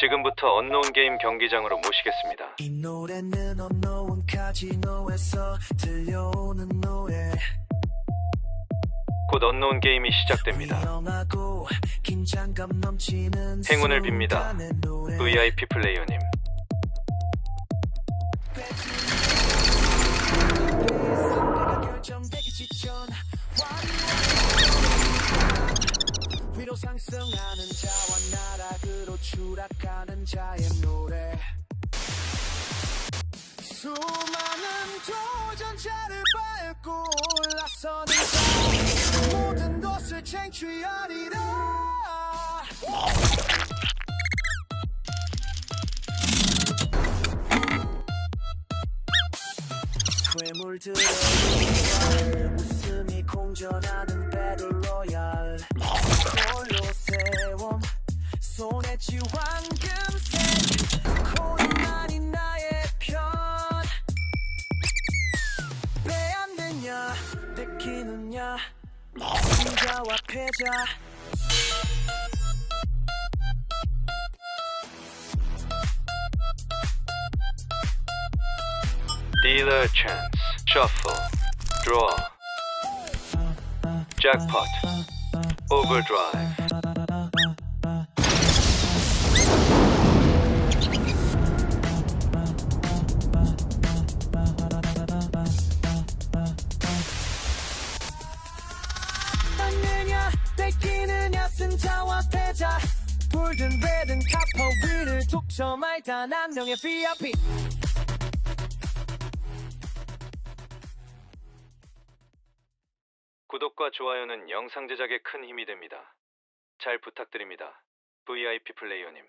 지금부터 언노운 게임 경기장으로 모시겠습니다. 이 노래는 언노운 카지노에서 들려오는 노래 곧 언노운 게임이 시작됩니다. 긴장감 넘치는 행운을 빕니다. 순간의 노래 VIP 플레이어님. 결정되기 직전 위로 상승하는 자와 나락으로 추락하는 자의 노래. 수많은 도전자를 밟고 올라서는 자 모든 것을 쟁취하리라. 괴물들의 웃음이 공존하는 배틀 느냐 뺏기느냐 승자와 패자 Dealer chance. Shuffle. Draw. Jackpot. Overdrive. 골든 레든 카퍼 위를 독점할 단한 명의 VIP 구독과 좋아요는 영상 제작에 큰 힘이 됩니다. 잘 부탁드립니다. VIP 플레이어님.